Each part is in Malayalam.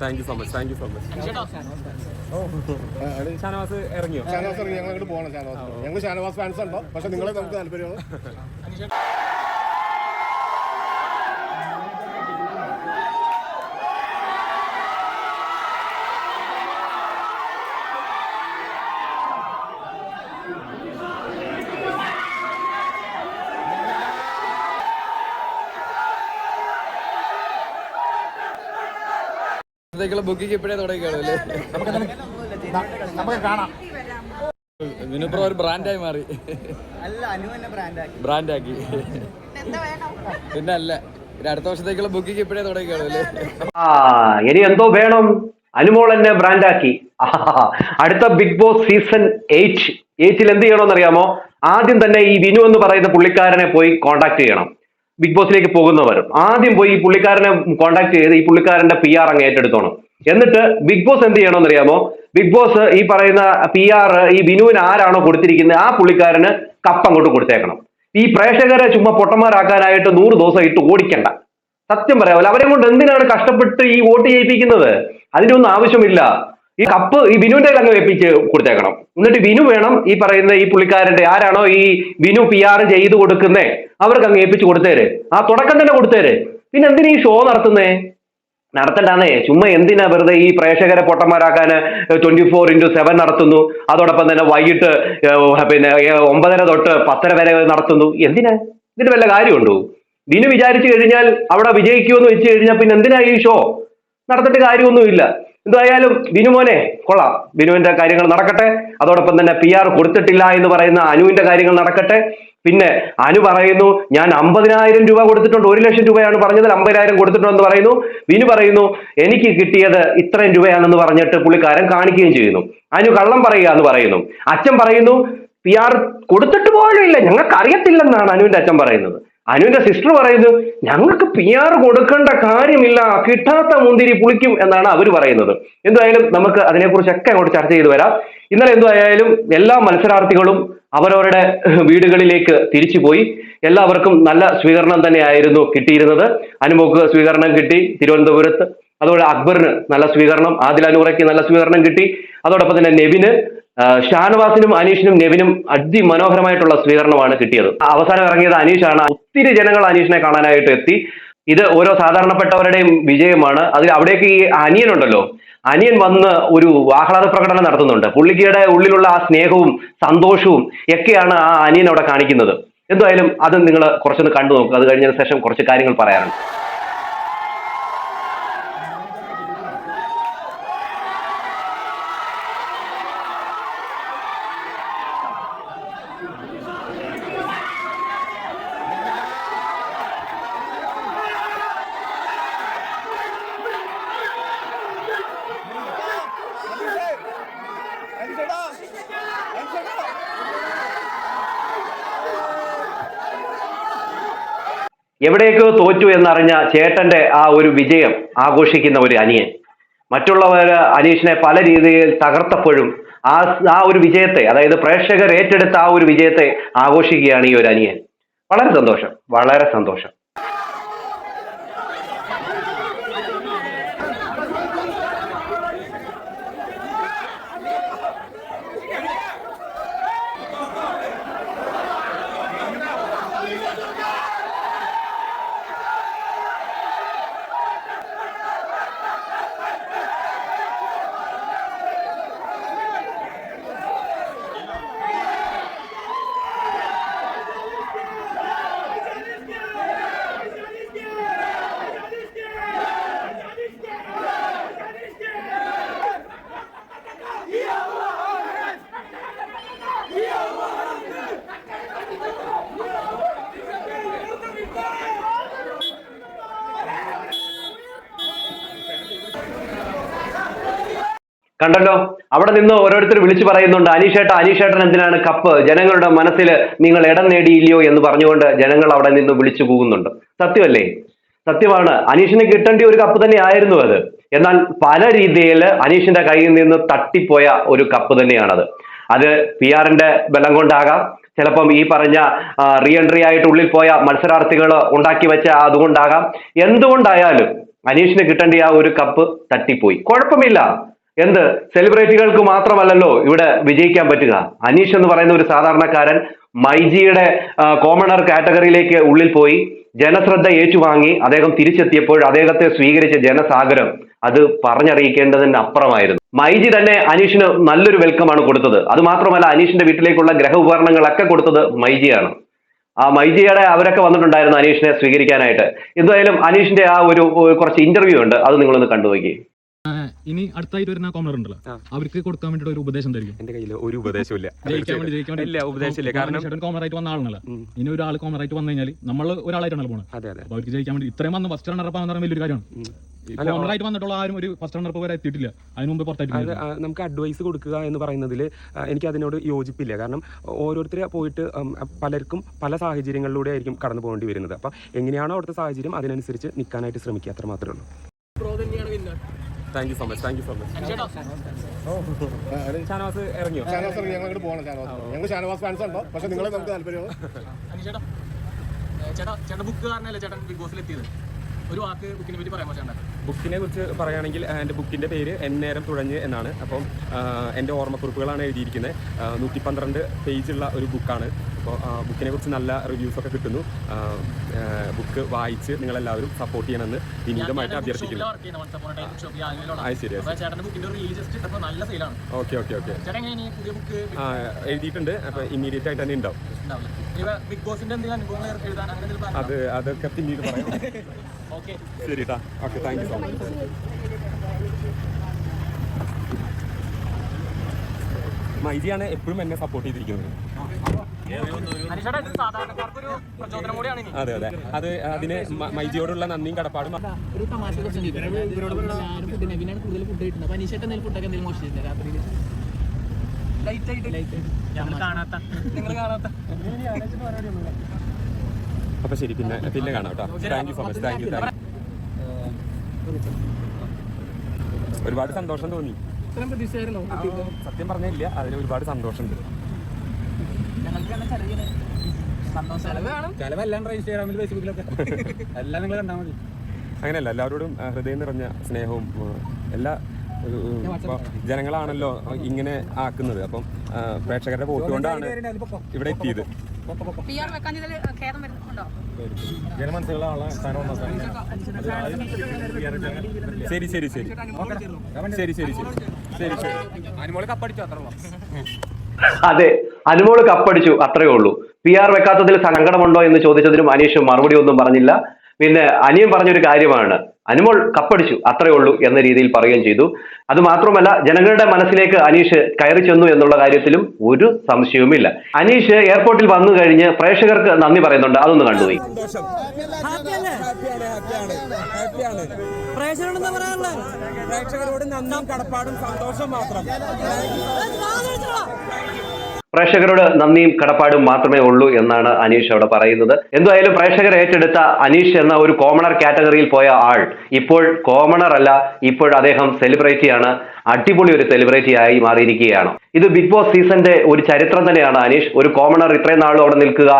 Thank you so much thank you so much Shanavas ഇറങ്ങിയോ? Shanavas ഇറങ്ങി ഞങ്ങൾ പോകണം ഷാനവാസ്. ഞങ്ങൾ ഷാനവാസ് ഫാൻസ് ഉണ്ടോ? പക്ഷെ നിങ്ങളെ നമുക്ക് താല്പര്യമാണ് ബുക്കിംഗ് ഇപ്പോഴേ തുടങ്ങിക്കാണല്ലേ നമുക്ക് കാണാം വിനുപ്രോ ഒരു ബ്രാൻഡായി മാറി ബ്രാൻഡാക്കി പിന്നെ അല്ല അടുത്ത വർഷത്തേക്കുള്ള ബുക്കിംഗ് ഇപ്പോഴേ തുടങ്ങിക്കാണല്ലേ ഇനി എന്തോ വേണം. അനുമോൾ എന്നെ ബ്രാൻഡാക്കി. അടുത്ത ബിഗ് ബോസ് സീസൺ എയ്റ്റ് എയ്റ്റിൽ എന്ത് ചെയ്യണമെന്ന് അറിയാമോ? ആദ്യം തന്നെ ഈ വിനു എന്ന് പറയുന്ന പുള്ളിക്കാരനെ പോയി കോണ്ടാക്ട് ചെയ്യണം. ബിഗ് ബോസിലേക്ക് പോകുന്നവർ ആദ്യം പോയി ഈ പുള്ളിക്കാരനെ കോണ്ടാക്ട് ചെയ്ത് ഈ പുള്ളിക്കാരന്റെ പി ആർ അങ്ങ് ഏറ്റെടുത്തോണം. എന്നിട്ട് ബിഗ് ബോസ് എന്ത് ചെയ്യണമെന്ന് അറിയാമോ ബിഗ് ബോസ് ഈ പറയുന്ന പി ആർ ഈ ബിനുവിന് ആരാണോ കൊടുത്തിരിക്കുന്നത് ആ പുള്ളിക്കാരന് കപ്പ് അങ്ങോട്ട് കൊടുത്തേക്കണം. ഈ പ്രേക്ഷകരെ ചുമ്മാ പൊട്ടന്മാരാക്കാനായിട്ട് നൂറ് ദിവസം ഇട്ട് ഓടിക്കണ്ട. സത്യം പറയാമല്ലോ അവരെ കൊണ്ട് എന്തിനാണ് കഷ്ടപ്പെട്ട് ഈ വോട്ട് ചെയ്യിപ്പിക്കുന്നത്? അതിന്റെ ഒന്നും ആവശ്യമില്ല. ഈ കപ്പ് ഈ ബിനുവിന്റെ അങ്ങ് വെപ്പിച്ച് കൊടുത്തേക്കണം. എന്നിട്ട് ബിനു വേണം ഈ പറയുന്ന ഈ പുള്ളിക്കാരന്റെ ആരാണോ ഈ ബിനു പി ആർ ചെയ്ത് കൊടുക്കുന്നേ അവർക്ക് അങ്ങ് ഏൽപ്പിച്ച് കൊടുത്തേര്. ആ തുടക്കം തന്നെ കൊടുത്തേര്. പിന്നെ എന്തിനാ ഈ ഷോ നടത്തുന്നേ? നടത്തണ്ടാന്നേ. ചുമ്മാ എന്തിനാ വെറുതെ ഈ പ്രേക്ഷകരെ പൊട്ടന്മാരാക്കാൻ ട്വന്റി ഫോർ ഇന്റു സെവൻ നടത്തുന്നു? അതോടൊപ്പം തന്നെ വൈകിട്ട് പിന്നെ ഒമ്പതര തൊട്ട് പത്തര വരെ നടത്തുന്നു. എന്തിനാ? ഇതിന് വല്ല കാര്യമുണ്ടോ? ഇതിന് വിചാരിച്ചു കഴിഞ്ഞാൽ അവിടെ വിജയിക്കുമെന്ന് വെച്ച് കഴിഞ്ഞാൽ പിന്നെ എന്തിനാ ഈ ഷോ നടത്തിട്ട് കാര്യമൊന്നുമില്ല. എന്തായാലും ബിനു മോനെ കൊള്ളാം. ബിനുവിന്റെ കാര്യങ്ങൾ നടക്കട്ടെ. അതോടൊപ്പം തന്നെ പി ആർ കൊടുത്തിട്ടില്ല എന്ന് പറയുന്ന അനുവിന്റെ കാര്യങ്ങൾ നടക്കട്ടെ. പിന്നെ അനു പറയുന്നു ഞാൻ അമ്പതിനായിരം രൂപ കൊടുത്തിട്ടുണ്ട് ഒരു ലക്ഷം രൂപയാണ് പറഞ്ഞത് അമ്പതിനായിരം കൊടുത്തിട്ടുണ്ടെന്ന് പറയുന്നു. വിനു പറയുന്നു എനിക്ക് കിട്ടിയത് ഇത്രയും രൂപയാണെന്ന് പറഞ്ഞിട്ട് പുള്ളിക്കാരൻ കാണിക്കുകയും ചെയ്യുന്നു. അനു കള്ളം പറയുക എന്ന് പറയുന്നു. അച്ഛൻ പറയുന്നു പി ആർ കൊടുത്തിട്ട് പോലും ഞങ്ങൾക്ക് അറിയത്തില്ലെന്നാണ് അനുവിന്റെ അച്ഛൻ പറയുന്നത്. അനുവിന്റെ സിസ്റ്റർ പറയുന്നു ഞങ്ങൾക്ക് പി ആർ കൊടുക്കേണ്ട കാര്യമില്ല കിട്ടാത്ത മുന്തിരി പുളിക്കും എന്നാണ് അവർ പറയുന്നത്. എന്തായാലും നമുക്ക് അതിനെക്കുറിച്ചൊക്കെ അങ്ങോട്ട് ചർച്ച ചെയ്തു വരാം. ഇന്നലെ എന്തായാലും എല്ലാ മത്സരാർത്ഥികളും അവരവരുടെ വീടുകളിലേക്ക് തിരിച്ചുപോയി. എല്ലാവർക്കും നല്ല സ്വീകരണം തന്നെയായിരുന്നു കിട്ടിയിരുന്നത്. അനുമോക്ക് സ്വീകരണം കിട്ടി തിരുവനന്തപുരത്ത്. അതോടെ അക്ബറിന് നല്ല സ്വീകരണം ആദിൽ അനുറയ്ക്ക് നല്ല സ്വീകരണം കിട്ടി. അതോടൊപ്പം തന്നെ നെവിന് ഷാനവാസിനും അനീഷിനും നെവിനും അതിമനോഹരമായിട്ടുള്ള സ്വീകരണമാണ് കിട്ടിയത്. അവസാനം ഇറങ്ങിയത് അനീഷാണ്. ഒത്തിരി ജനങ്ങൾ അനീഷിനെ കാണാനായിട്ട് എത്തി. ഇത് ഓരോ സാധാരണപ്പെട്ടവരുടെയും വിജയമാണ്. അതിൽ അവിടേക്ക് ഈ അനിയനുണ്ടല്ലോ അനിയൻ വന്ന് ഒരു ആഹ്ലാദ പ്രകടനം നടത്തുന്നുണ്ട്. പുള്ളിക്കയുടെ ഉള്ളിലുള്ള ആ സ്നേഹവും സന്തോഷവും ഒക്കെയാണ് ആ അനിയൻ അവിടെ കാണിക്കുന്നത്. എന്തായാലും അത് നിങ്ങൾ കുറച്ചൊന്ന് കണ്ടു നോക്കുക അത് കഴിഞ്ഞതിന് ശേഷം കുറച്ച് കാര്യങ്ങൾ പറയാറുണ്ട് എവിടേക്കോ തോറ്റു എന്നറിഞ്ഞ ചേട്ടന്റെ ആ ഒരു വിജയം ആഘോഷിക്കുന്ന ഒരു അനിയൻ. മറ്റുള്ളവർ അനീഷിനെ പല രീതിയിൽ തകർത്തപ്പോഴും ആ ആ ഒരു വിജയത്തെ അതായത് പ്രേക്ഷകർ ഏറ്റെടുത്ത ആ ഒരു വിജയത്തെ ആഘോഷിക്കുകയാണ് ഈ ഒരു അനിയൻ. വളരെ സന്തോഷം വളരെ സന്തോഷം. കണ്ടല്ലോ? അവിടെ നിന്ന് ഓരോരുത്തർ വിളിച്ചു പറയുന്നുണ്ട് അനീഷേട്ട അനീഷേട്ടൻ എന്തിനാണ് കപ്പ്? ജനങ്ങളുടെ മനസ്സിൽ നിങ്ങൾ ഇടം നേടിയില്ലയോ? എന്ന് പറഞ്ഞുകൊണ്ട് ജനങ്ങൾ അവിടെ നിന്ന് വിളിച്ചു പോകുന്നുണ്ട്. സത്യമല്ലേ? സത്യമാണ്. അനീഷിന് കിട്ടേണ്ട ഒരു കപ്പ് തന്നെ ആയിരുന്നു അത്. എന്നാൽ പല രീതിയിൽ അനീഷിന്റെ കയ്യിൽ നിന്ന് തട്ടിപ്പോയ ഒരു കപ്പ് തന്നെയാണത്. അത് പി ആറിന്റെ ബലം കൊണ്ടാകാം. ചിലപ്പം ഈ പറഞ്ഞ റീ എൻട്രി ആയിട്ട് ഉള്ളിൽ പോയ മത്സരാർത്ഥികൾ ഉണ്ടാക്കി വെച്ച അതുകൊണ്ടാകാം. എന്തുകൊണ്ടായാലും അനീഷിന് കിട്ടേണ്ട ആ ഒരു കപ്പ് തട്ടിപ്പോയി. കുഴപ്പമില്ല. എന്ത്? സെലിബ്രിറ്റികൾക്ക് മാത്രമല്ലല്ലോ ഇവിടെ വിജയിക്കാൻ പറ്റുക. അനീഷ് എന്ന് പറയുന്ന ഒരു സാധാരണക്കാരൻ മൈജിയുടെ കോമണർ കാറ്റഗറിയിലേക്ക് ഉള്ളിൽ പോയി. ജനശ്രദ്ധ ഏറ്റുവാങ്ങി. അദ്ദേഹം തിരിച്ചെത്തിയപ്പോൾ അദ്ദേഹത്തെ സ്വീകരിച്ച ജനസാഗരം അത് പറഞ്ഞറിയിക്കേണ്ടതിന് അപ്പുറമായിരുന്നു. മൈജി തന്നെ അനീഷിന് നല്ലൊരു വെൽക്കമാണ് കൊടുത്തത്. അത് മാത്രമല്ല അനീഷിന്റെ വീട്ടിലേക്കുള്ള ഗ്രഹ ഉപകരണങ്ങളൊക്കെ കൊടുത്തത് മൈജിയാണ്. ആ മൈജിയുടെ അവരൊക്കെ വന്നിട്ടുണ്ടായിരുന്നു അനീഷിനെ സ്വീകരിക്കാനായിട്ട്. എന്തായാലും അനീഷിന്റെ ആ ഒരു കുറച്ച് ഇന്റർവ്യൂ ഉണ്ട്. അത് നിങ്ങളൊന്ന് കണ്ടുപോയി ഇനി അടുത്തായിട്ട് വരുന്ന കോമണർ ഉണ്ടല്ലോ. അവർക്ക് കൊടുക്കാൻ വേണ്ടി ഒരു ഉപദേശം തരും എന്റെ കയ്യിൽ ഒരു ഉപദേശവും ഇല്ല ജയിക്കാൻ വേണ്ടി ജയിക്കാൻ വേണ്ടി. ഉപദേശമില്ല. കാരണം ചേട്ടൻ വന്ന ആളാണല്ലോ. ഇനി ഒരാൾ കോമറായിട്ട് വന്നു കഴിഞ്ഞാൽ നമ്മൾ ഒരാളായിട്ടാണല്ലോ പോണത്. അതെ അതെ. അപ്പൊ അവർക്ക് ജയിക്കാൻ വേണ്ടി ഇത്രയും വന്ന് ഫസ്റ്റ് റണ്ണർ ആണെന്ന് വലിയൊരു കാര്യമാണ്. വന്നിട്ടുള്ള ആരും ഒരു ഫസ്റ്റ് റണ്ണർ വരെ എത്തിയിട്ടില്ല. അതിന് മുമ്പ് പുറത്തായിട്ട് നമുക്ക് അഡ്വൈസ് കൊടുക്കുക എന്ന് പറയുന്നതിൽ എനിക്ക് അതിനോട് യോജിപ്പില്ല. കാരണം ഓരോരുത്തരെ പോയിട്ട് പലർക്കും പല സാഹചര്യങ്ങളിലൂടെ ആയിരിക്കും കടന്നു പോകേണ്ടി വരുന്നത്. അപ്പം എങ്ങനെയാണോ അവിടുത്തെ സാഹചര്യം അതിനനുസരിച്ച് നിൽക്കാനായിട്ട് ശ്രമിക്കുക. അത്ര മാത്രമേ ഉള്ളൂ thank you so much thank you so much Shanavas ഇറങ്ങിയോ? Shanavas ഇറങ്ങി, ഞങ്ങൾ അങ്ങോട്ട് പോകണം ഷാനവാസ്. ഞങ്ങൾ ഷാനവാസ് ഫാൻസ് ഉണ്ടോ? പക്ഷെ നിങ്ങളെ നമുക്ക് താല്പര്യം ചേട്ടാ ചേട്ടാ ബുക്ക് കാരണല്ലേ ചേട്ടൻ ബിഗ് ബോസിൽ എത്തിയത്? ഒരു വാക്ക് ബുക്കിനെ പറ്റി പറയാമോ ചേട്ടാ ബുക്കിനെ കുറിച്ച് പറയുകയാണെങ്കിൽ എന്റെ ബുക്കിന്റെ പേര് എന്നേരം തുഴഞ്ഞ് എന്നാണ്. അപ്പം എന്റെ ഓർമ്മക്കുറിപ്പുകളാണ് എഴുതിയിരിക്കുന്നത്. നൂറ്റി പന്ത്രണ്ട് പേജുള്ള ഒരു ബുക്കാണ്. അപ്പോൾ ബുക്കിനെ കുറിച്ച് നല്ല റിവ്യൂസൊക്കെ കിട്ടുന്നു. ബുക്ക് വായിച്ച് നിങ്ങളെല്ലാവരും സപ്പോർട്ട് ചെയ്യണമെന്ന് വിനീതമായിട്ട് അഭ്യർത്ഥിക്കുന്നു. അത് ശരി ഓക്കെ ഓക്കെ ഓക്കെ. എഴുതിയിട്ടുണ്ട്. അപ്പോൾ ഇമ്മീഡിയറ്റ് ആയിട്ട് തന്നെ ഉണ്ടാവും. അത് അതൊക്കെ പിന്നീട് പറയാം. ശരി ടാ okay thank you so much മൈജിയാണ് എപ്പോഴും എന്നെ സപ്പോർട്ട് ചെയ്തിരിക്കുന്നത്. അതെ അതെ. അത് അതിന് മൈജിയോടുള്ള നന്ദിയും കടപ്പാടും. ഒരു ആയിട്ട്. ലൈറ്റ് ആയിട്ട്. ഞങ്ങൾ കാണാത്ത. നിങ്ങൾ കാണാത്ത. അപ്പൊ ശരി പിന്നെ പിന്നെ കാണാം കേട്ടോ. Thank you so much thank you thank ഒരുപാട് സന്തോഷം തോന്നി. സത്യം പറഞ്ഞില്ല. അതിൽ ഒരുപാട് സന്തോഷമുണ്ട്. അങ്ങനെയല്ല എല്ലാവരോടും ഹൃദയം നിറഞ്ഞ സ്നേഹവും എല്ലാ ജനങ്ങളാണല്ലോ ഇങ്ങനെ ആക്കുന്നത്. അപ്പം പ്രേക്ഷകരുടെ വോട്ട് കൊണ്ടാണ് ഇവിടെ എത്തിയത്. ശരി ശരി ശരി ശരി ശരി ശരി. ശരി ശരി. അനുമോൾ കപ്പടിച്ചു അത്ര അതെ അനുമോൾ കപ്പടിച്ചു അത്രയേ ഉള്ളൂ. പി ആർ വെക്കാത്തതിൽ സങ്കടമുണ്ടോ എന്ന് ചോദിച്ചതിനും അനീഷ് മറുപടി ഒന്നും പറഞ്ഞില്ല. പിന്നെ അനിയൻ പറഞ്ഞൊരു കാര്യമാണ്. അനുമോൾ കപ്പടിച്ചു അത്രേ ഉള്ളൂ എന്ന രീതിയിൽ പറയുകയും ചെയ്തു. അത് മാത്രമല്ല ജനങ്ങളുടെ മനസ്സിലേക്ക് അനീഷ് കയറി ചെന്നു എന്നുള്ള കാര്യത്തിലും ഒരു സംശയവുമില്ല. അനീഷ് എയർപോർട്ടിൽ വന്നു കഴിഞ്ഞ് പ്രേക്ഷകർക്ക് നന്ദി പറയുന്നുണ്ട്. അതൊന്ന് കണ്ടുപോയി പ്രേക്ഷകരോട് നന്ദിയും കടപ്പാടും സന്തോഷം മാത്രം. പ്രേക്ഷകരോട് നന്ദിയും കടപ്പാടും മാത്രമേ ഉള്ളൂ എന്നാണ് അനീഷ് അവിടെ പറയുന്നത്. എന്തായാലും പ്രേക്ഷകർ ഏറ്റെടുത്ത അനീഷ് എന്ന ഒരു കോമണർ കാറ്റഗറിയിൽ പോയ ആൾ ഇപ്പോൾ കോമണർ അല്ല ഇപ്പോൾ അദ്ദേഹം സെലിബ്രിറ്റിയാണ് അടിപൊളി ഒരു സെലിബ്രിറ്റി ആയി മാറിയിരിക്കുകയാണ്. ഇത് ബിഗ് ബോസ് സീസന്റെ ഒരു ചരിത്രം തന്നെയാണ് അനീഷ്. ഒരു കോമണർ ഇത്രയും നാളും അവിടെ നിൽക്കുക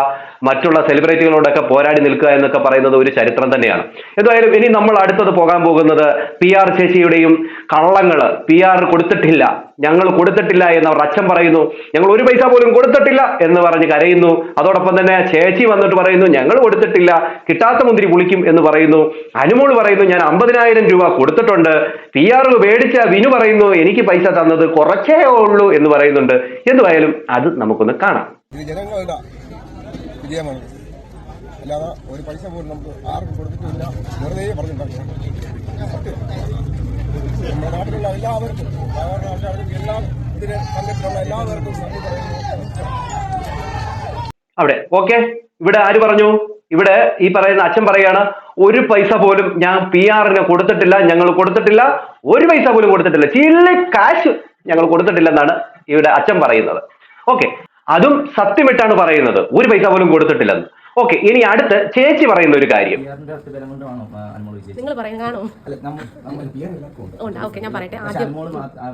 മറ്റുള്ള സെലിബ്രിറ്റികളോടൊക്കെ പോരാടി നിൽക്കുക എന്നൊക്കെ പറയുന്നത് ഒരു ചരിത്രം തന്നെയാണ്. എന്തായാലും ഇനി നമ്മൾ അടുത്തത് പോകാൻ പോകുന്നത് പി ആർ ചേച്ചിയുടെയും കള്ളങ്ങൾ. പി ആർ കൊടുത്തിട്ടില്ല. ഞങ്ങൾ കൊടുത്തിട്ടില്ല എന്ന് അവർ അച്ഛൻ പറയുന്നു. ഞങ്ങൾ ഒരു പൈസ പോലും കൊടുത്തിട്ടില്ല എന്ന് പറഞ്ഞ് കരയുന്നു. അതോടൊപ്പം തന്നെ ചേച്ചി വന്നിട്ട് പറയുന്നു ഞങ്ങൾ കൊടുത്തിട്ടില്ല. കിട്ടാത്ത മുന്തിരി പുളിക്കും എന്ന് പറയുന്നു. അനുമോൾ പറയുന്നു ഞാൻ അമ്പതിനായിരം രൂപ കൊടുത്തിട്ടുണ്ട്. പി ആർ മേടിച്ച വിനു പറയുന്നു എനിക്ക് പൈസ തന്നത് കുറച്ചേ ഉള്ളൂ എന്ന് പറയുന്നുണ്ട്. എന്തുവായാലും അത് നമുക്കൊന്ന് കാണാം. ഇത് ജനങ്ങളുടെ വിജയമാണ് അല്ലാതെ ഒരു പൈസ പോലും നമുക്ക് ആർക്കും കൊടുത്തിട്ടില്ല. വെറുതെ പറഞ്ഞിട്ടുണ്ടാക്കിയ സത്യം നമ്മുടെ നാട്ടിലുള്ള എല്ലാവർക്കും സാധാരണ ആൾക്കാർക്കും എല്ലാം ഇതിന് എല്ലാവർക്കും നന്ദി പറയുന്നു അവിടെ ഓക്കെ ഇവിടെ ആര് പറഞ്ഞു? ഇവിടെ ഈ പറയുന്ന അച്ഛൻ പറയാണ് ഒരു പൈസ പോലും ഞാൻ പി ആറിന് കൊടുത്തിട്ടില്ല ഞങ്ങൾ കൊടുത്തിട്ടില്ല. ഒരു പൈസ പോലും കൊടുത്തിട്ടില്ല. ചില്ല കാശ് ഞങ്ങൾ കൊടുത്തിട്ടില്ലെന്നാണ് ഇവിടെ അച്ഛൻ പറയുന്നത്. ഓക്കെ അതും സത്യമിട്ടാണ് പറയുന്നത്. ഒരു പൈസ പോലും കൊടുത്തിട്ടില്ലെന്ന്. ഓക്കെ ഇനി അടുത്ത് ചേച്ചി പറയുന്ന ഒരു കാര്യം. നിങ്ങൾ പറയും കാണോ. ഉണ്ട്. ഓക്കെ ഞാൻ പറയട്ടെ. ആദ്യം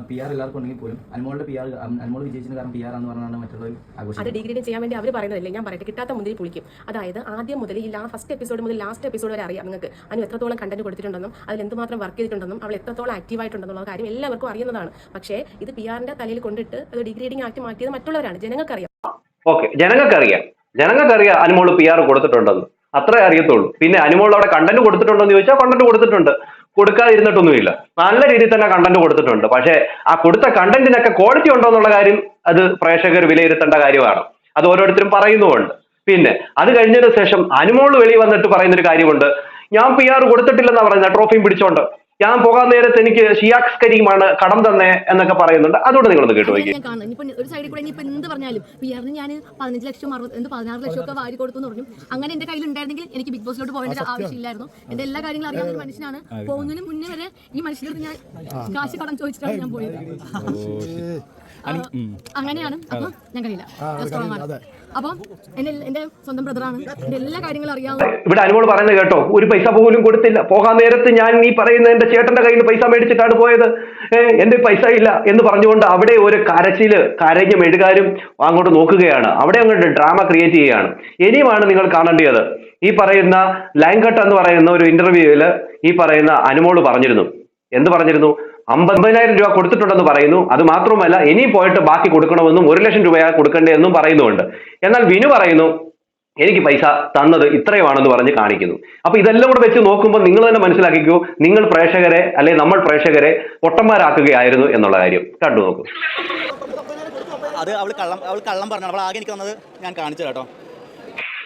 പി ആർ എല്ലാവർക്കും ഉണ്ടെങ്കിൽ പോലും അനുമോളുടെ പി ആർ അനുമോൾ വിജയിച്ചതിന് കാരണം പി ആർ എന്ന് പറഞ്ഞാണ് മറ്റുള്ളവർ അത് ആഘോഷിക്കുന്നത് ചെയ്യാൻ വേണ്ടി അവർ പറയുന്നതല്ലേ? ഞാൻ പറയട്ടെ കിട്ടാത്ത മുന്തിരി പുളിക്കും. അതായത് ആദ്യം മുതൽ ഈ ലാ ഫസ്റ്റ് എപ്പിസോഡ് മുതൽ ലാസ്റ്റ് എപ്പിസോഡ് വരെ അറിയാം നിങ്ങൾക്ക്. അതിന് എത്രത്തോളം കണ്ടന്റ് കൊടുത്തിട്ടുണ്ടെന്നും അതിൽ എന്തുമാത്രം വർക്ക് ചെയ്തിട്ടുണ്ടെന്നും അവൾ എത്രത്തോളം ആക്റ്റീവ് ആയിട്ടുണ്ടെന്നുള്ള കാര്യം എല്ലാവർക്കും അറിയുന്നതാണ്. പക്ഷേ ഇത് പി ആറിന്റെ തലയിൽ കൊണ്ടിട്ട് അത് ഡിഗ്രീഡിങ് ആക്കി മാറ്റിയത് മറ്റുള്ളവരാണ്. ജനങ്ങൾക്കറിയാം. ഓക്കെ ജനങ്ങൾക്കറിയാം. ജനങ്ങൾക്കറിയാം അനുമോൾ പി ആർ കൊടുത്തിട്ടുണ്ടെന്ന്. അത്രേ അറിയത്തുള്ളൂ. പിന്നെ അനുമോൾ അവിടെ കണ്ടന്റ് കൊടുത്തിട്ടുണ്ടെന്ന് ചോദിച്ചാൽ കണ്ടന്റ് കൊടുത്തിട്ടുണ്ട്. കൊടുക്കാതിരുന്നിട്ടൊന്നുമില്ല. നല്ല രീതിയിൽ തന്നെ കണ്ടന്റ് കൊടുത്തിട്ടുണ്ട്. പക്ഷേ ആ കൊടുത്ത കണ്ടന്റിനൊക്കെ ക്വാളിറ്റി ഉണ്ടോ എന്നുള്ള കാര്യം അത് പ്രേക്ഷകർ വിലയിരുത്തേണ്ട കാര്യമാണ്. അത് ഓരോരുത്തരും പറയുന്നുമുണ്ട്. പിന്നെ അത് കഴിഞ്ഞതിന് ശേഷം അനുമോൾ വെളി വന്നിട്ട് പറയുന്ന ഒരു കാര്യമുണ്ട്. ഞാൻ പി ആർ കൊടുത്തിട്ടില്ലെന്നാ പറയുന്നത്. ട്രോഫിയും പിടിച്ചോണ്ട്. ഞാൻ പോകാൻ നേരത്ത് എനിക്ക് ഷിയാക്സ് കരീമാണ് കടം തന്നെ എന്നൊക്കെ പറയുന്നുണ്ട്. അതുകൊണ്ട് നിങ്ങളൊന്ന് കേട്ടു നോക്കി. ഒരു സൈഡിൽ കൂടെ ഇനിയിപ്പോ എന്ത് പറഞ്ഞാലും. പിയറിന് ഞാൻ പതിനഞ്ച് ലക്ഷം അറുപത് എന്ത് പതിനാറ് ലക്ഷം ഒക്കെ വാരി കൊടുത്തു എന്ന് പറഞ്ഞു. അങ്ങനെ എന്റെ കയ്യിൽ ഉണ്ടായിരുന്നെങ്കിൽ എനിക്ക് ബിഗ് ബോസിലോട്ട് പോകേണ്ട ആവശ്യമില്ലായിരുന്നു. എന്റെ എല്ലാ കാര്യങ്ങളും അറിയാവുന്ന ഒരു മനുഷ്യനാണ്. പോകുന്നതിന് മുന്നേ വരെ ഈ മനുഷ്യനോട് ഞാൻ കാശ് കടം ചോദിച്ചിട്ടാണ് ഞാൻ പോയത്. അങ്ങനെയാണ്. അപ്പൊ ഞാൻ കഴിയില്ല സ്ട്രോങ് ആണ്. സ്വന്തം ബ്രദറാണ്. അറിയാവുന്ന ഇവിടെ അനുമോൾ പറയുന്നത് കേട്ടോ ഒരു പൈസ പോലും കൊടുത്തില്ല. പോകാൻ നേരത്ത് ഞാൻ ഈ പറയുന്ന എന്റെ ചേട്ടന്റെ കയ്യിൽ നിന്ന് പൈസ മേടിച്ചിട്ടാണ് പോയത്. എന്റെ പൈസ ഇല്ല എന്ന് പറഞ്ഞുകൊണ്ട് അവിടെ ഒരു കരച്ചിൽ കരഞ്ഞ് മെഴുകാരും അങ്ങോട്ട് നോക്കുകയാണ്. അവിടെ അങ്ങോട്ട് ഡ്രാമ ക്രിയേറ്റ് ചെയ്യുകയാണ്. ഇനിയുമാണ് നിങ്ങൾ കാണേണ്ടത്. ഈ പറയുന്ന ലാങ്കട്ട് എന്ന് പറയുന്ന ഒരു ഇന്റർവ്യൂവിൽ ഈ പറയുന്ന അനുമോൾ പറഞ്ഞിരുന്നു. എന്ത് പറഞ്ഞിരുന്നു? അമ്പതിനായിരം രൂപ കൊടുത്തിട്ടുണ്ടെന്ന് പറയുന്നു. അത് മാത്രമല്ല ഇനി പോയിട്ട് ബാക്കി കൊടുക്കണമെന്നും ഒരു ലക്ഷം രൂപയാണ് കൊടുക്കേണ്ടതെന്നും പറയുന്നുണ്ട് എന്നാൽ വിനു പറയുന്നു എനിക്ക് പൈസ തന്നത് ഇത്രയുമാണെന്ന് പറഞ്ഞ് കാണിക്കുന്നു. അപ്പൊ ഇതെല്ലാം കൂടെ വെച്ച് നോക്കുമ്പോൾ നിങ്ങൾ തന്നെ മനസ്സിലാക്കിക്കൂ നിങ്ങൾ പ്രേക്ഷകരെ അല്ലെ നമ്മൾ പ്രേക്ഷകരെ പൊട്ടന്മാരാക്കുകയായിരുന്നു എന്നുള്ള കാര്യം. കണ്ടു നോക്കൂ. അത് അവൾ കള്ളം അവൾ കള്ളം പറഞ്ഞു അവൾ ആകെ എനിക്ക് തന്നത് ഞാൻ കാണിച്ചു കേട്ടോ.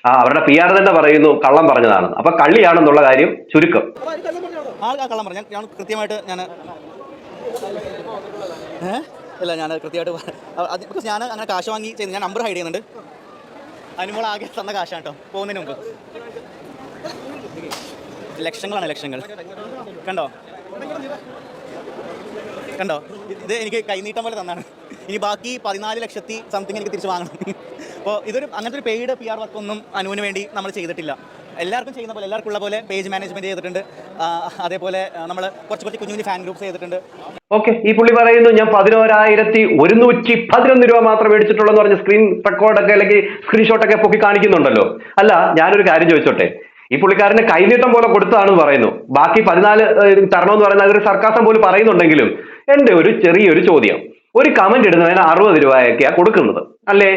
ആ അവരുടെ പി ആർ തന്നെ പറയുന്നു കള്ളം പറഞ്ഞതാണ് അപ്പൊ കള്ളിയാണെന്നുള്ള കാര്യം ചുരുക്കം. ആ കള്ളം പറഞ്ഞു. ഞാൻ കൃത്യമായിട്ട് ഞാൻ ഏഹ് ഇല്ല ഞാൻ കൃത്യമായിട്ട് ബിക്കോസ് ഞാൻ അങ്ങനെ കാശ് വാങ്ങി ചെയ്യുന്നു ഞാൻ നമ്പർ ഹൈഡ് ചെയ്യുന്നുണ്ട്. അനുമോൾ ആകെ തന്ന കാശാണ് കേട്ടോ പോകുന്നതിന് മുമ്പ്. ലക്ഷങ്ങളാണ് ലക്ഷങ്ങൾ. കണ്ടോ? കണ്ടോ? ഇത് എനിക്ക് കൈനീട്ടം പോലെ തന്നാണ്. ഇനി ബാക്കി പതിനാല് ലക്ഷത്തി സംതിങ് എനിക്ക് തിരിച്ച് വാങ്ങണം. അപ്പോൾ ഇതൊരു അങ്ങനത്തെ ഒരു പെയ്ഡ് പി ആർ വർക്കൊന്നും അനുവിന് വേണ്ടി നമ്മൾ ചെയ്തിട്ടില്ല. എല്ലാവർക്കും ചെയ്യുന്ന പോലെ എല്ലാവർക്കും ഉള്ള പോലെ പേജ് മാനേജ്മെന്റ് ചെയ്തിട്ടുണ്ട്. അതേപോലെ നമ്മൾ കുറച്ച് കുറച്ച് കുഞ്ഞു കുഞ്ഞു ഫാൻ ഗ്രൂപ്പ്സ് ചെയ്തിട്ടുണ്ട്. ഓക്കെ ഈ പുള്ളി പറയുന്നു ഞാൻ പതിനോരായിരത്തി ഒരുന്നൂറ്റി പതിനൊന്ന് രൂപ മാത്രം മേടിച്ചിട്ടുള്ളൂ എന്ന് പറഞ്ഞ സ്ക്രീൻ റെക്കോർഡൊക്കെ അല്ലെങ്കിൽ സ്ക്രീൻഷോട്ടൊക്കെ പൊക്കി കാണിക്കുന്നുണ്ടല്ലോ. അല്ല ഞാനൊരു കാര്യം ചോദിച്ചോട്ടെ. ഈ പുള്ളിക്കാരന് കൈനീട്ടം പോലെ കൊടുത്തതാണെന്ന് പറയുന്നു. ബാക്കി പതിനാല് എന്ന് പറയുന്നത് അതൊരു സർക്കാസം പോലും പറയുന്നുണ്ടെങ്കിലും എന്റെ ഒരു ചെറിയൊരു ചോദ്യം. ഒരു കമന്റ് ഇടുന്നതിന് അറുപത് രൂപയൊക്കെയാ കൊടുക്കുന്നത്. അല്ലേ?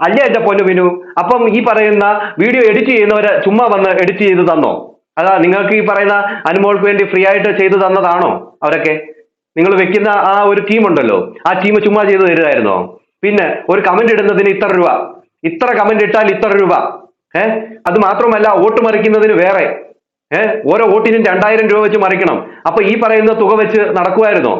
അല്ലേ എന്റെ പൊന്നു വിനു അപ്പം ഈ പറയുന്ന വീഡിയോ എഡിറ്റ് ചെയ്യുന്നവര് ചുമ്മാ വന്ന് എഡിറ്റ് ചെയ്ത് തന്നോ? അതാ നിങ്ങൾക്ക് ഈ പറയുന്ന അനുമോൾക്ക് വേണ്ടി ഫ്രീ ആയിട്ട് ചെയ്തു തന്നതാണോ അവരൊക്കെ? നിങ്ങൾ വെക്കുന്ന ആ ഒരു ടീം ഉണ്ടല്ലോ. ആ ടീം ചുമ്മാ ചെയ്തു തരുമായിരുന്നോ? പിന്നെ ഒരു കമന്റ് ഇടുന്നതിന് ഇത്ര രൂപ. ഇത്ര കമന്റ് ഇട്ടാൽ ഇത്ര രൂപ. ഏഹ് അത് മാത്രമല്ല വോട്ട് മറിക്കുന്നതിന് വേറെ. ഏഹ് ഓരോ വോട്ടിനും രണ്ടായിരം രൂപ വെച്ച് മറിക്കണം. അപ്പൊ ഈ പറയുന്ന തുക വെച്ച് നടക്കുമായിരുന്നോ?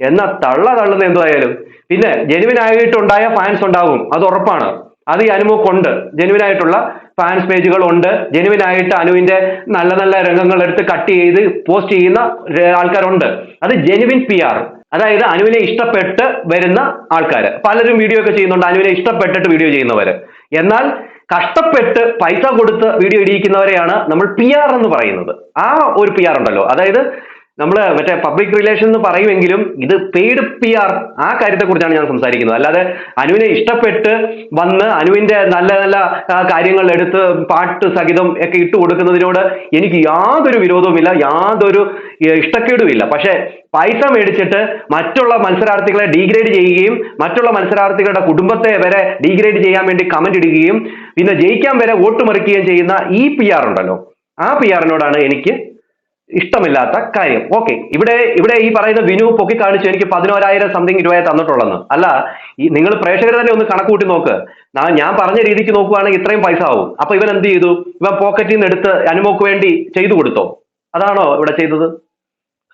എന്നാ തള്ള തള്ളുന്ന എന്തായാലും പിന്നെ ജെനുവിൻ ആയിട്ടുണ്ടായ ഫാൻസ് ഉണ്ടാകും അത് ഉറപ്പാണ്. അത് ഈ അനുമോക്കുണ്ട് ജെനുവിൻ ആയിട്ടുള്ള ഫാൻസ് പേജുകൾ ഉണ്ട്. ജെനുവിൻ ആയിട്ട് അനുവിന്റെ നല്ല നല്ല രംഗങ്ങൾ എടുത്ത് കട്ട് ചെയ്ത് പോസ്റ്റ് ചെയ്യുന്ന ആൾക്കാരുണ്ട്. അത് ജെനുവിൻ പി ആർ അതായത് അനുവിനെ ഇഷ്ടപ്പെട്ട് വരുന്ന ആൾക്കാർ പലരും വീഡിയോ ഒക്കെ ചെയ്യുന്നുണ്ട്. അനുവിനെ ഇഷ്ടപ്പെട്ടിട്ട് വീഡിയോ ചെയ്യുന്നവർ എന്നാൽ കഷ്ടപ്പെട്ട് പൈസ കൊടുത്ത് വീഡിയോ ഇടിയിക്കുന്നവരെയാണ് നമ്മൾ പി ആർ എന്ന് പറയുന്നത്. ആ ഒരു പി ആർ ഉണ്ടല്ലോ. അതായത് നമ്മൾ മറ്റേ പബ്ലിക് റിലേഷൻ എന്ന് പറയുമെങ്കിലും ഇത് പെയ്ഡ് പി ആർ ആ കാര്യത്തെക്കുറിച്ചാണ് ഞാൻ സംസാരിക്കുന്നത്. അല്ലാതെ അനുവിനെ ഇഷ്ടപ്പെട്ട് വന്ന് അനുവിന്റെ നല്ല നല്ല കാര്യങ്ങൾ എടുത്ത് പാട്ട് സഹിതം ഒക്കെ ഇട്ട് കൊടുക്കുന്നതിനോട് എനിക്ക് യാതൊരു വിരോധവുമില്ല യാതൊരു ഇഷ്ടക്കേടും ഇഷ്ടക്കേടുമില്ല. പക്ഷേ പൈസ മേടിച്ചിട്ട് മറ്റുള്ള മത്സരാർത്ഥികളെ ഡീഗ്രേഡ് ചെയ്യുകയും മറ്റുള്ള മത്സരാർത്ഥികളുടെ കുടുംബത്തെ വരെ ഡീഗ്രേഡ് ചെയ്യാൻ വേണ്ടി കമന്റ് ഇടുകയും പിന്നെ ജയിക്കാൻ വരെ വോട്ട് മറിക്കുകയും ചെയ്യുന്ന ഈ പി ആർ ഉണ്ടല്ലോ. ആ പി ആറിനോടാണ് എനിക്ക് ഇഷ്ടമില്ലാത്ത കാര്യം. ഓക്കെ ഇവിടെ ഇവിടെ ഈ പറയുന്ന വിനു പൊക്കി കാണിച്ചു എനിക്ക് പതിനോരായിരം സംതിങ് രൂപയെ തന്നിട്ടുള്ളെന്ന്. അല്ല ഈ നിങ്ങൾ പ്രേക്ഷകർ തന്നെ ഒന്ന് കണക്കൂട്ടി നോക്ക്. ഞാൻ പറഞ്ഞ രീതിക്ക് നോക്കുവാണെങ്കിൽ ഇത്രയും പൈസ ആവും. അപ്പൊ ഇവൻ എന്ത് ചെയ്തു? ഇവൻ പോക്കറ്റിൽ നിന്ന് എടുത്ത് അനുമോക്ക് വേണ്ടി ചെയ്തു കൊടുത്തോ? അതാണോ ഇവിടെ ചെയ്തത്?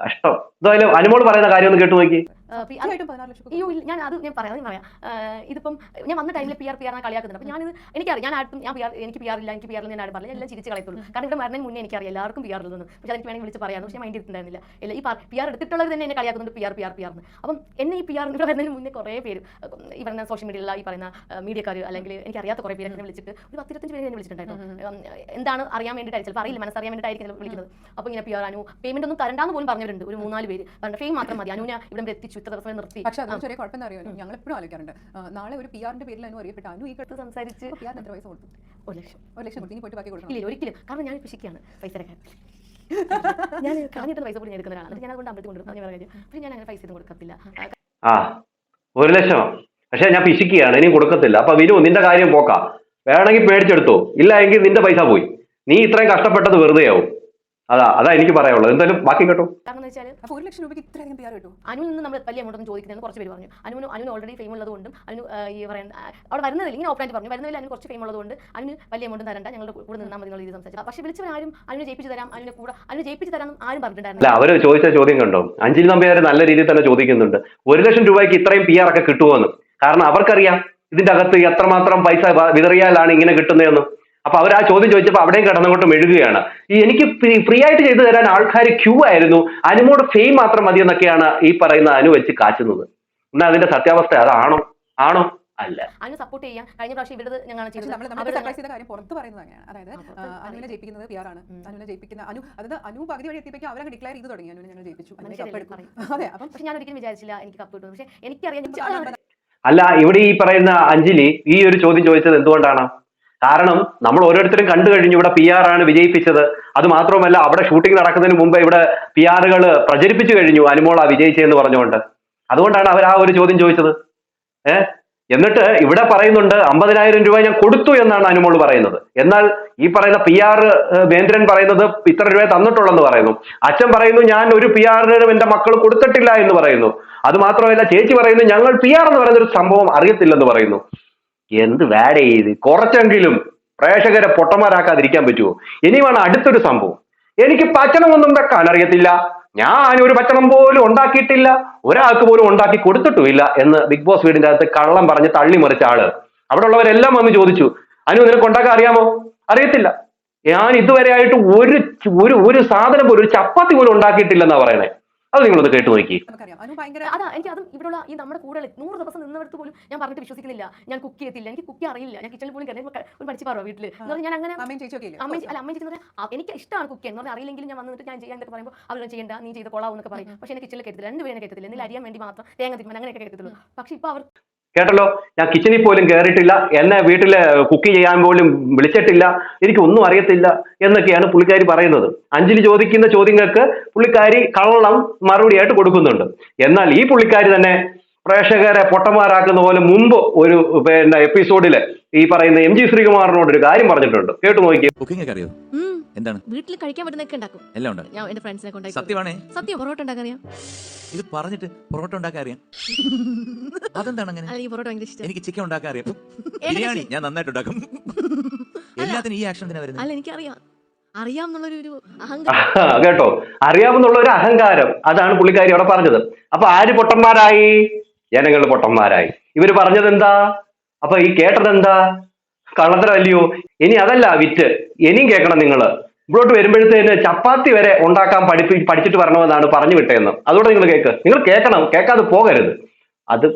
കഷ്ടം. എന്തായാലും അനുമോൾ പറയുന്ന കാര്യം ഒന്ന് കേട്ടു നോക്കി. അയ്യോ ഇല്ല ഞാൻ അത് ഞാൻ പറയാം. ഞാൻ പറയാം ഇതിപ്പം ഞാൻ വന്ന ടൈമിൽ പി ആർ പി ആറിനെ കളിയാക്കുന്നുണ്ട് അപ്പോൾ ഞാനിത് എനിക്കറിയാം ഞാൻ ആർക്കും ഞാൻ പി ആർ എനിക്ക് പി ആറില്ല എനിക്ക് പി ആർ ഞാൻ ആരും പറഞ്ഞില്ല. എല്ലാം ചിരിച്ച് കളയത്തുള്ളൂ. കാരണം ഇവിടെ മരണത്തിന് മുന്നേ എനിക്കറിയാം എല്ലാവർക്കും പി ആർ പക്ഷെ എനിക്ക് വേണമെങ്കിൽ വിളിച്ച് പറയാം പക്ഷേ മൈൻഡ് ചെയ്തിട്ടുണ്ടായിരുന്നില്ല ഇല്ല ഈ പി ആർ എടുത്തിട്ടുള്ളവർ തന്നെ എന്നെ കളിയാക്കുന്നുണ്ട് P R P R P ആർന്ന് അപ്പം എന്നെ ഈ പി ആർ ഇവിടെ വരുന്നതിന് മുന്നേ കുറേ പേര് ഈ പറയുന്ന സോഷ്യൽ മീഡിയയിലുള്ള ഈ പറയുന്ന മീഡിയക്കാർ അല്ലെങ്കിൽ എനിക്ക് അറിയാത്ത കുറേ പേര് വിളിച്ചിട്ട് ഒരു പത്തിരുപത്തഞ്ച് പേര് എന്നെ വിളിച്ചിട്ടുണ്ടായിരുന്നു. എന്താണ് അറിയാൻ വേണ്ടിയിട്ടായിരിക്കും ചിലപ്പോൾ അറിയില്ല മനസ്സറിയാൻ വേണ്ടിയിട്ടായിരിക്കും വിളിക്കുന്നത്. അപ്പോൾ ഇങ്ങനെ പി ആർ അനു പേയ്മെന്റ് ഒന്നും തരണ്ടാന്ന് പോലും പറഞ്ഞവരുണ്ട്. ഒരു മൂന്നാൽ പേര്. പറഞ്ഞ ഫെയിം മാത്രം മതി. അനുവിനെ ഇവിടെ എത്തിച്ചു. ഇത്ര ദിവസം നിർത്തി. പക്ഷേ അതൊരു ചെറിയ കുഴപ്പം അറിയാമല്ലോ ഞങ്ങൾ എപ്പോഴും ആലോചിക്കാറുണ്ട് നാളെ ഒരു പി ആറിന്റെ പേരിൽ അനു അറിയപ്പെട്ട അനു ഈ കടുത്ത് സംസാരിച്ച് പി ആറിന് എത്ര പൈസ കൊടുത്തു? ഒരു ലക്ഷം. ഒരു ലക്ഷം കൊടുത്തു. ഇനി പോയിട്ട് ബാക്കി കൊടുക്കണം. ഇല്ല ഒരിക്കലും. കാരണം ഞാൻ കൃഷിക്കാണ്. പൈസ ഞാൻ കളഞ്ഞിട്ട് പൈസ കൂടി ഞാൻ എടുക്കുന്ന ഒരാളാണ്. ഞാൻ അതുകൊണ്ട് അമ്പലത്തിൽ കൊണ്ടുവരുന്ന ഞാൻ കാര്യം. പക്ഷേ ഞാൻ അങ്ങനെ പൈസ ഒന്നും കൊടുക്കത്തില്ല. ആ ഒരു ലക്ഷം. പക്ഷെ ഞാൻ പിശിക്കുകയാണ് ഇനിയും കൊടുക്കത്തില്ല. അപ്പൊ വിനു നിന്റെ കാര്യം പോക്കാം. വേണമെങ്കിൽ പേടിച്ചെടുത്തോ. ഇല്ല എങ്കിൽ നിന്റെ പൈസ പോയി. നീ ഇത്രയും കഷ്ടപ്പെട്ടത് വെറുതെയാവും. അതാ അതാ എനിക്ക് പറയാനുള്ളത്. എന്തായാലും ബാക്കി കേട്ടോ. കാരണം വെച്ചാൽ അപ്പോൾ ഒരു ലക്ഷം രൂപയ്ക്ക് ഇത്രയധികം പിആർ കിട്ടും അനുവിൽ നിന്ന് നമ്മൾ വലിയ എമൗണ്ട് ഒന്നും ചോദിക്കുന്നതെന്ന് കുറച്ച് പേര് പറഞ്ഞു. അനുവിന് അനുവിന് ഓൾറെഡി ഫെയിം ഉള്ളതുകൊണ്ടും അനു ഈ പറയുന്ന ആ, അവിടെ വരുന്നതിൽ ഇങ്ങനെ ഓപ്പണായിട്ട് പറഞ്ഞു. വരുന്നതിൽ അനു കുറച്ച് ഫെയിം ഉള്ളതുകൊണ്ട് അനു വലിയ എമൗണ്ട് തരണ്ട ഞങ്ങളുടെ കൂടെ നിന്നാൽ മതി രീതി സംസാരിച്ചു. പക്ഷേ വിളിച്ചവരാരും അനുവിനെ ജയിപ്പിച്ച് തരാം അനുവിനെ കൂടെ അനു ജയിപ്പിച്ച് തരാം ആരും അല്ല പറഞ്ഞിട്ടുണ്ടായിരുന്നു അവർ ചോദിച്ച ചോദ്യം കണ്ടോ? അഞ്ചിൽ നമ്പിയാർ നല്ല രീതിയിൽ തന്നെ ചോദിക്കുന്നുണ്ട്. ഒരു ലക്ഷം രൂപയ്ക്ക് ഇത്രയും പി ആർ ഒക്കെ കിട്ടുമോന്ന് കാരണം അവർക്കറിയാം ഇതിന്റെ അകത്ത് എത്രമാത്രം പൈസ വിതറിയാലാണ് ഇങ്ങനെ കിട്ടുന്നതെന്ന്. അപ്പൊ അവർ ആ ചോദ്യം ചോദിച്ചപ്പോൾ അവിടെയും കിടന്നങ്ങോട്ട് മെഴുകുകയാണ്. ഈ എനിക്ക് ഫ്രീ ആയിട്ട് ചെയ്തു തരാൻ ആൾക്കാർ ക്യൂ ആയിരുന്നു. അനുമോട് ഫെയിം മാത്രം മതി എന്നൊക്കെയാണ് ഈ പറയുന്ന അനു വെച്ച് കാച്ചുന്നത്. എന്നാൽ അതിന്റെ സത്യാവസ്ഥ അതാണോ? ആണോ? അല്ല. അനു സപ്പോർട്ട് ചെയ്യാം. കഴിഞ്ഞ പ്രാവശ്യം ഇവിടെ ഞങ്ങൾ ചെയ്ത കാര്യം പുറത്ത് പറയുന്നത് അങ്ങനെയാണ്. അതായത് അനുവിനെ ജയിപ്പിക്കുന്നത് പി ആണ്. അനുവിനെ ജയിപ്പിക്കുന്ന അനു അതായത് അനു പകുതി വഴി എത്തിയപ്പോൾ അവരങ്ങ് ഡിക്ലെയർ ചെയ്ത് തുടങ്ങി. അനുവിനെ ഞങ്ങൾ ജയിപ്പിച്ചു. അതെ അപ്പം പക്ഷെ ഞാൻ ഒരിക്കലും വിചാരിച്ചില്ല എനിക്ക് കപ്പ് കിട്ടും പക്ഷേ എനിക്കറിയാം അല്ല ഇവിടെ ഈ പറയുന്ന അഞ്ജലി ഈ ഒരു ചോദ്യം ചോദിച്ചത് എന്തുകൊണ്ടാണ്? കാരണം നമ്മൾ ഓരോരുത്തരും കണ്ടു കഴിഞ്ഞു ഇവിടെ പി ആർ ആണ് വിജയിപ്പിച്ചത്. അത് മാത്രമല്ല അവിടെ ഷൂട്ടിംഗ് നടക്കുന്നതിന് മുമ്പ് ഇവിടെ പി ആറുകൾ പ്രചരിപ്പിച്ചു കഴിഞ്ഞു അനുമോള വിജയിച്ചതെന്ന് പറഞ്ഞുകൊണ്ട്. അതുകൊണ്ടാണ് അവർ ആ ഒരു ചോദ്യം ചോദിച്ചത്. ഏഹ് എന്നിട്ട് ഇവിടെ പറയുന്നുണ്ട് അമ്പതിനായിരം രൂപ ഞാൻ കൊടുത്തു എന്നാണ് അനുമോൾ പറയുന്നത്. എന്നാൽ ഈ പറയുന്ന പി ആർ വേന്ദ്രൻ പറയുന്നത് ഇത്ര രൂപ തന്നിട്ടുള്ളെന്ന് പറയുന്നു. അച്ഛൻ പറയുന്നു ഞാൻ ഒരു പി ആറിനും എന്റെ മക്കൾ കൊടുത്തിട്ടില്ല എന്ന് പറയുന്നു. അത് മാത്രമല്ല ചേച്ചി പറയുന്നു ഞങ്ങൾ പി ആർ എന്ന് പറയുന്ന ഒരു സംഭവം അറിയത്തില്ലെന്ന് പറയുന്നു. എന്ത് വാഡ് ചെയ്ത് കുറച്ചെങ്കിലും പ്രേക്ഷകരെ പൊട്ടന്മാരാക്കാതിരിക്കാൻ പറ്റുമോ ഇനിയുമാണ് അടുത്തൊരു സംഭവം. എനിക്ക് പച്ചണമൊന്നും വെക്കാൻ അറിയത്തില്ല. ഞാൻ ഒരു പച്ചണം പോലും ഉണ്ടാക്കിയിട്ടില്ല. ഒരാൾക്ക് പോലും ഉണ്ടാക്കി കൊടുത്തിട്ടുമില്ല എന്ന് ബിഗ് ബോസ് വീടിന്റെ അകത്ത് കള്ളം പറഞ്ഞ് തള്ളി മറിച്ച ആൾ. അവിടെ ഉള്ളവരെല്ലാം വന്ന് ചോദിച്ചു അനു നിനക്ക് ഉണ്ടാക്കാൻ അറിയാമോ? അറിയത്തില്ല. ഞാൻ ഇതുവരെ ആയിട്ട് ഒരു ഒരു ഒരു സാധനം പോലും ഒരു ചപ്പാത്തി പോലും ഉണ്ടാക്കിയിട്ടില്ലെന്നാ പറയണേ. അത് നിങ്ങളൊന്ന് കേട്ട് നോക്കി. നമുക്കറിയാം. അനു ഭയങ്കര അതാ എനിക്ക് അതും ഇവിടെയുള്ള ഈ നമ്മുടെ കൂടെ നൂറ് ദിവസം നിന്നവർക്ക് പോലും ഞാൻ പറഞ്ഞിട്ട് വിശ്വസിക്കുന്നില്ല. ഞാൻ കുക്ക് ചെയ്യത്തില്ല. എനിക്ക് കുക്ക് അറിയില്ല. ഞാൻ കിച്ചണിൽ പോലും കയറി ഒരു പഠിച്ചു പറയോ വീട്ടിൽ ഞാൻ അങ്ങനെ അമ്മയും ഇല്ലേ? അമ്മ അല്ല അമ്മ ചേച്ചി എനിക്ക് ഇഷ്ടമാണ് കുക്ക് ചെയ്യാൻ. എന്ന് പറഞ്ഞാൽ അറിയില്ലെങ്കിൽ ഞാൻ വന്നിട്ട് ഞാൻ ചെയ്യാൻ എന്നൊക്കെ പറയുമ്പോൾ അവർ ചെയ്യണ്ട നീ ചെയ്ത കൊള്ളാവും എന്നൊക്കെ പറയും. പക്ഷേ എനിക്ക് കിച്ചണിൽ കയറ്റത്തില്ല. രണ്ടുപേരും കയറ്റത്തില്ല. എന്തെങ്കിലും അറിയാൻ വേണ്ടി മാത്രം തേങ്ങ തിരുമാൻ അങ്ങനെയൊക്കെ കയറ്റത്തുള്ളൂ. പക്ഷേ ഇപ്പോൾ അവർ കേട്ടല്ലോ? ഞാൻ കിച്ചണിൽ പോലും കയറിയിട്ടില്ല എന്നെ വീട്ടിൽ കുക്ക് ചെയ്യാൻ പോലും വിളിച്ചിട്ടില്ല. എനിക്ക് ഒന്നും അറിയത്തില്ല എന്നൊക്കെയാണ് പുള്ളിക്കാരി പറയുന്നത്. അഞ്ജലി ചോദിക്കുന്ന ചോദ്യങ്ങൾക്ക് പുള്ളിക്കാരി കള്ളം മറുപടിയായിട്ട് കൊടുക്കുന്നുണ്ട്. എന്നാൽ ഈ പുള്ളിക്കാരി തന്നെ പ്രേക്ഷകരെ പൊട്ടന്മാരാക്കുന്ന പോലെ മുമ്പ് ഒരു പിന്നെ എപ്പിസോഡിൽ ഈ പറയുന്ന എം ജി ശ്രീകുമാറിനോട് ഒരു കാര്യം പറഞ്ഞിട്ടുണ്ട്. കേട്ടു നോക്കിയേ കുക്കിംഗ് ഒക്കെ അറിയോ? എന്താണ്? വീട്ടിൽ കഴിക്കാൻ പറ്റുന്നൊക്കെ ഉണ്ടാക്കും. എല്ലാം ഉണ്ട്? ഞാൻ എന്റെ ഫ്രണ്ട്സിനെ കൊണ്ടായി സത്യമാണേ സത്യം പൊറോട്ട ഉണ്ടാക്കാൻ അറിയാം. ഇത് പറഞ്ഞിട്ട് പൊറോട്ട ഉണ്ടാക്കാൻ അറിയാം? അതെന്താണ് അങ്ങനെ? അല്ലെങ്കിൽ പൊറോട്ട ഭയങ്കര ഇഷ്ടം. എനിക്ക് ചിക്കൻ ഉണ്ടാക്കാൻ അറിയാം. ബിരിയാണി ഞാൻ നന്നായിട്ട് ഉണ്ടാക്കും. എല്ലാത്തിനും ഈ ആക്ഷൻ തന്നെ വരുന്നത്? അല്ല എനിക്കറിയാം. അറിയാം ഒരു അഹങ്കാരം. കേട്ടോ. അറിയാമെന്നുള്ള ഒരു അഹങ്കാരം. അതാണ് പുള്ളിക്കാരി അവിടെ പറഞ്ഞത്. അപ്പൊ ആര് പൊട്ടന്മാരായി? ജനങ്ങൾ പൊട്ടന്മാരായി. ഇവർ പറഞ്ഞത് എന്താ അപ്പൊ ഈ കേട്ടത് എന്താ കള്ളത്തരല്ലയോ ഇനി അതല്ല വിറ്റ്. ഇനിയും കേൾക്കണം നിങ്ങൾ ഇവിടോട്ട് വരുമ്പോഴത്തേന് ചപ്പാത്തി വരെ ഉണ്ടാക്കാൻ പഠിപ്പി പഠിച്ചിട്ട് വരണമെന്നാണ് പറഞ്ഞു വിട്ടതെന്ന് അതുകൊണ്ട് നിങ്ങൾ കേൾക്ക് നിങ്ങൾ കേൾക്കണം. കേൾക്കാതെ പോകരുത്. അത്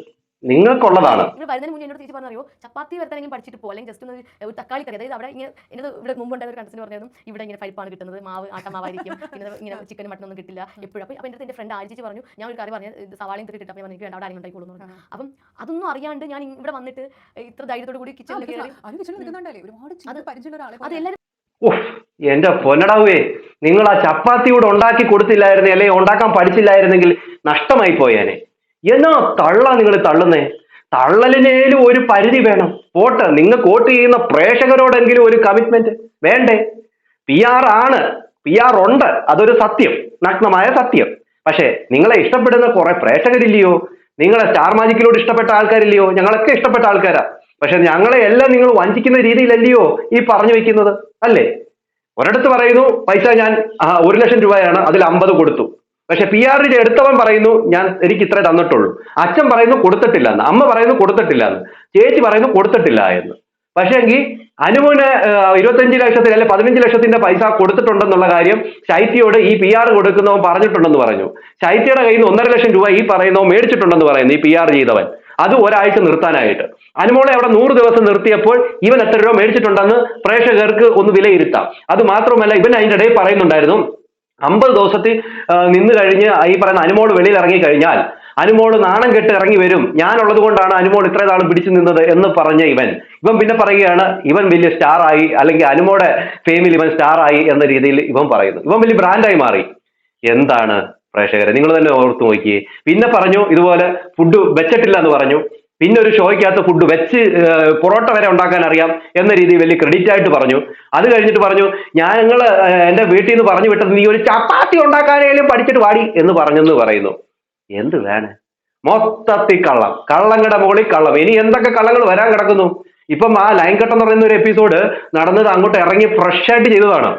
നിങ്ങൾക്കുള്ളതാണ്. ഇവിടെ വരുന്നതിന് മുന്നേ എന്നോട് തിരിച്ച് പറഞ്ഞറിയോ ചപ്പാത്തി വരത്താനെങ്കിലും പഠിച്ചിട്ട് പോ. അല്ലെങ്കിൽ ജസ്റ്റ് ഒന്ന് ഒരു തക്കാളി കറി. അതായത് അവിടെ ഇങ്ങനെ എന്നത് ഇവിടെ മുമ്പ് ഉണ്ടായ ഒരു കണ്ടസിന് പറഞ്ഞതും ഇവിടെ ഇങ്ങനെ പരിപ്പാണ് കിട്ടുന്നത്. മാവ് ആട്ടമാവായിരിക്കും പിന്നെ ഇങ്ങനെ ചിക്കൻ മട്ടൻ ഒന്നും കിട്ടില്ല എപ്പോഴും. അപ്പോൾ എന്റെ എന്റെ ഫ്രണ്ട് ആഴ്ച പറഞ്ഞു ഞാൻ ഒരു കറി പറഞ്ഞു സവാളയും തിരി കിട്ടും എനിക്ക് വേണ്ട അവിടെ ആരെങ്കിലും ഉണ്ടായിക്കോളൂ അപ്പം അതൊന്നും അറിയാണ്ട് ഞാൻ ഇവിടെ വന്നിട്ട് ഇത്ര ധൈര്യത്തോടു കൂടി കിച്ചണിൽ കയറി അത് എല്ലാവരും എന്റെ പൊന്നടാവേ നിങ്ങൾ ആ ചപ്പാത്തി കൂടെ ഉണ്ടാക്കി കൊടുത്തില്ലായിരുന്നെ അല്ലെ? ഉണ്ടാക്കാൻ പഠിച്ചില്ലായിരുന്നെങ്കിൽ നഷ്ടമായി പോയേനെ. എന്നാ തള്ള നിങ്ങൾ തള്ളുന്നേ? തള്ളലിനേലും ഒരു പരിധി വേണം. വോട്ട് നിങ്ങൾക്ക് വോട്ട് ചെയ്യുന്ന പ്രേക്ഷകരോടെങ്കിലും ഒരു കമ്മിറ്റ്മെന്റ് വേണ്ടേ? പി ആർ ആണ്. പി ആർ ഉണ്ട്. അതൊരു സത്യം. നഗ്നമായ സത്യം. പക്ഷേ നിങ്ങളെ ഇഷ്ടപ്പെടുന്ന കുറെ പ്രേക്ഷകരില്ലയോ? നിങ്ങളെ സ്റ്റാർ മാജിക്കിലോട് ഇഷ്ടപ്പെട്ട ആൾക്കാരില്ലയോ? ഞങ്ങളൊക്കെ ഇഷ്ടപ്പെട്ട ആൾക്കാരാ. പക്ഷെ ഞങ്ങളെ എല്ലാം നിങ്ങൾ വഞ്ചിക്കുന്ന രീതിയിലല്ലയോ ഈ പറഞ്ഞു വെക്കുന്നത്? അല്ലേ? ഒരിടത്ത് പറയുന്നു പൈസ ഞാൻ ഒരു ലക്ഷം രൂപയാണ് അതിൽ അമ്പത് കൊടുത്തു. പക്ഷെ പി ആർ എടുത്തവൻ പറയുന്നു ഞാൻ എനിക്ക് ഇത്ര തന്നിട്ടുള്ളൂ. അച്ഛൻ പറയുന്നു കൊടുത്തിട്ടില്ല എന്ന് അമ്മ പറയുന്നു കൊടുത്തിട്ടില്ല എന്ന് ചേച്ചി പറയുന്നു കൊടുത്തിട്ടില്ല എന്ന്. പക്ഷേ എങ്കിൽ അനുവിന് ഇരുപത്തഞ്ച് ലക്ഷത്തിന് അല്ലെ പതിനഞ്ച് ലക്ഷത്തിന്റെ പൈസ കൊടുത്തിട്ടുണ്ടെന്നുള്ള കാര്യം ശൈത്യയോട് ഈ പി ആർ കൊടുക്കുന്നവൻ പറഞ്ഞിട്ടുണ്ടെന്ന് പറഞ്ഞു. ശൈത്യയുടെ കയ്യിൽ നിന്ന് ഒന്നര ലക്ഷം രൂപ ഈ പറയുന്നവൻ മേടിച്ചിട്ടുണ്ടെന്ന് പറയുന്നു ഈ പി ആർ ചെയ്തവൻ. അത് ഒരാഴ്ച നിർത്താനായിട്ട്. അനുമോളെ അവിടെ നൂറ് ദിവസം നിർത്തിയപ്പോൾ ഇവൻ എത്ര രൂപ മേടിച്ചിട്ടുണ്ടെന്ന് പ്രേക്ഷകർക്ക് ഒന്ന് വിലയിരുത്താം. അത് മാത്രമല്ല ഇവൻ അതിന്റെ ഇടയിൽ പറയുന്നുണ്ടായിരുന്നു അമ്പത് ദിവസത്തിൽ നിന്ന് കഴിഞ്ഞ് ഈ പറയുന്ന അനുമോൾ വെളിയിൽ ഇറങ്ങി കഴിഞ്ഞാൽ അനുമോൾ നാണം കെട്ട് ഇറങ്ങി വരും. ഞാനുള്ളത് കൊണ്ടാണ് അനുമോൾ ഇത്രയും നാൾ പിടിച്ചു നിന്നത് എന്ന് പറഞ്ഞ ഇവൻ. ഇവൻ പിന്നെ പറയുകയാണ് ഇവൻ വലിയ സ്റ്റാർ ആയി അല്ലെങ്കിൽ അനുമോടെ ഫെയിമിൽ ഇവൻ സ്റ്റാർ ആയി എന്ന രീതിയിൽ ഇവൻ പറയുന്നു. ഇവൻ വലിയ ബ്രാൻഡായി മാറി. എന്താണ് പ്രേക്ഷകരെ? നിങ്ങൾ തന്നെ ഓർത്ത് നോക്കിയേ. പിന്നെ പറഞ്ഞു ഇതുപോലെ ഫുഡ് വെച്ചിട്ടില്ല എന്ന് പറഞ്ഞു. പിന്നെ ഒരു ഷോയ്ക്കകത്ത് ഫുഡ് വെച്ച് പൊറോട്ട വരെ ഉണ്ടാക്കാൻ അറിയാം എന്ന രീതിയിൽ വലിയ ക്രെഡിറ്റ് ആയിട്ട് പറഞ്ഞു. അത് കഴിഞ്ഞിട്ട് പറഞ്ഞു ഞാൻ ഞങ്ങൾ എന്റെ വീട്ടിൽ നിന്ന് പറഞ്ഞു വിട്ടത് നീ ഒരു ചപ്പാത്തി ഉണ്ടാക്കാനേലും പഠിച്ചിട്ട് വാടി എന്ന് പറഞ്ഞെന്ന് പറയുന്നു. എന്ത് വേണേ? മൊത്തത്തിൽ കള്ളം. കള്ളങ്ങളുടെ മുകളിൽ കള്ളം. ഇനി എന്തൊക്കെ കള്ളങ്ങൾ വരാൻ കിടക്കുന്നു? ഇപ്പം ആ ലൈൻ കട്ട് പറയുന്ന ഒരു എപ്പിസോഡ് നടന്നത് അങ്ങോട്ട് ഇറങ്ങി ഫ്രഷ് ആയിട്ട് ചെയ്തതാണ്.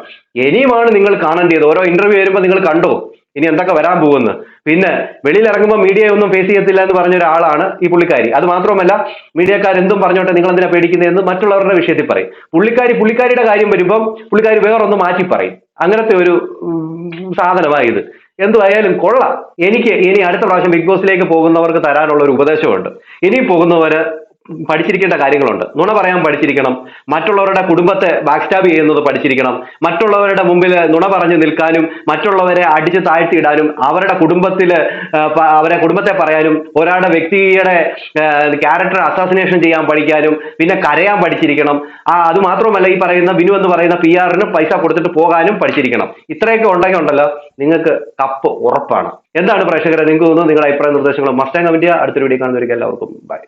ഇനിയുമാണ് നിങ്ങൾ കാണേണ്ടത് ഓരോ ഇന്റർവ്യൂ വരുമ്പോൾ നിങ്ങൾ കണ്ടോ? ഇനി എന്തൊക്കെ വരാൻ പോകുന്നു? പിന്നെ വെളിയിൽ ഇറങ്ങുമ്പോൾ മീഡിയ ഒന്നും ഫേസ് ചെയ്യത്തില്ല എന്ന് പറഞ്ഞ ഒരാളാണ് ഈ പുള്ളിക്കാരി. അത് മാത്രമല്ല മീഡിയക്കാർ എന്തും പറഞ്ഞോട്ടെ നിങ്ങൾ എന്തിനാ പേടിക്കുന്നതെന്ന് മറ്റുള്ളവരുടെ വിഷയത്തിൽ പറയും. പുള്ളിക്കാരി പുള്ളിക്കാരിയുടെ കാര്യം വരുമ്പോൾ പുള്ളിക്കാരി വേറൊന്ന് മാറ്റി പറയും. അങ്ങനത്തെ ഒരു സാധനമായി ഇത്. എന്തുവായാലും കൊള്ളാം. എനിക്ക് ഇനി അടുത്ത പ്രാവശ്യം ബിഗ് ബോസിലേക്ക് പോകുന്നവർക്ക് തരാനുള്ള ഒരു ഉപദേശമുണ്ട്. ഇനി പോകുന്നവര് പഠിച്ചിരിക്കേണ്ട കാര്യങ്ങളുണ്ട്. നുണ പറയാൻ പഠിച്ചിരിക്കണം. മറ്റുള്ളവരുടെ കുടുംബത്തെ ബാക്സ്റ്റാബ് ചെയ്യുന്നത് പഠിച്ചിരിക്കണം. മറ്റുള്ളവരുടെ മുമ്പിൽ നുണ പറഞ്ഞു നിൽക്കാനും മറ്റുള്ളവരെ അടിച്ച് താഴ്ത്തിയിടാനും അവരുടെ കുടുംബത്തിൽ അവരെ കുടുംബത്തെ പറയാനും ഒരാളുടെ വ്യക്തിയുടെ ക്യാരക്ടർ അസാസിനേഷൻ ചെയ്യാൻ പഠിക്കാനും പിന്നെ കരയാൻ പഠിച്ചിരിക്കണം. ആ അത് മാത്രമല്ല ഈ പറയുന്ന ബിനു എന്ന് പറയുന്ന പി ആറിന് പൈസ കൊടുത്തിട്ട് പോകാനും പഠിച്ചിരിക്കണം. ഇത്രയൊക്കെ ഉണ്ടെങ്കിൽ ഉണ്ടല്ലോ നിങ്ങൾക്ക് കപ്പ് ഉറപ്പാണ്. എന്താണ് പ്രേക്ഷകരെ നിങ്ങൾക്ക് തോന്നുന്നു നിങ്ങളുടെ അഭിപ്രായ നിർദ്ദേശങ്ങളും? മസ്റ്റാങ് കമന്റ് അടുത്തൊരു വീഡിയോ കാണുന്നവർക്ക് എല്ലാവർക്കും ബൈ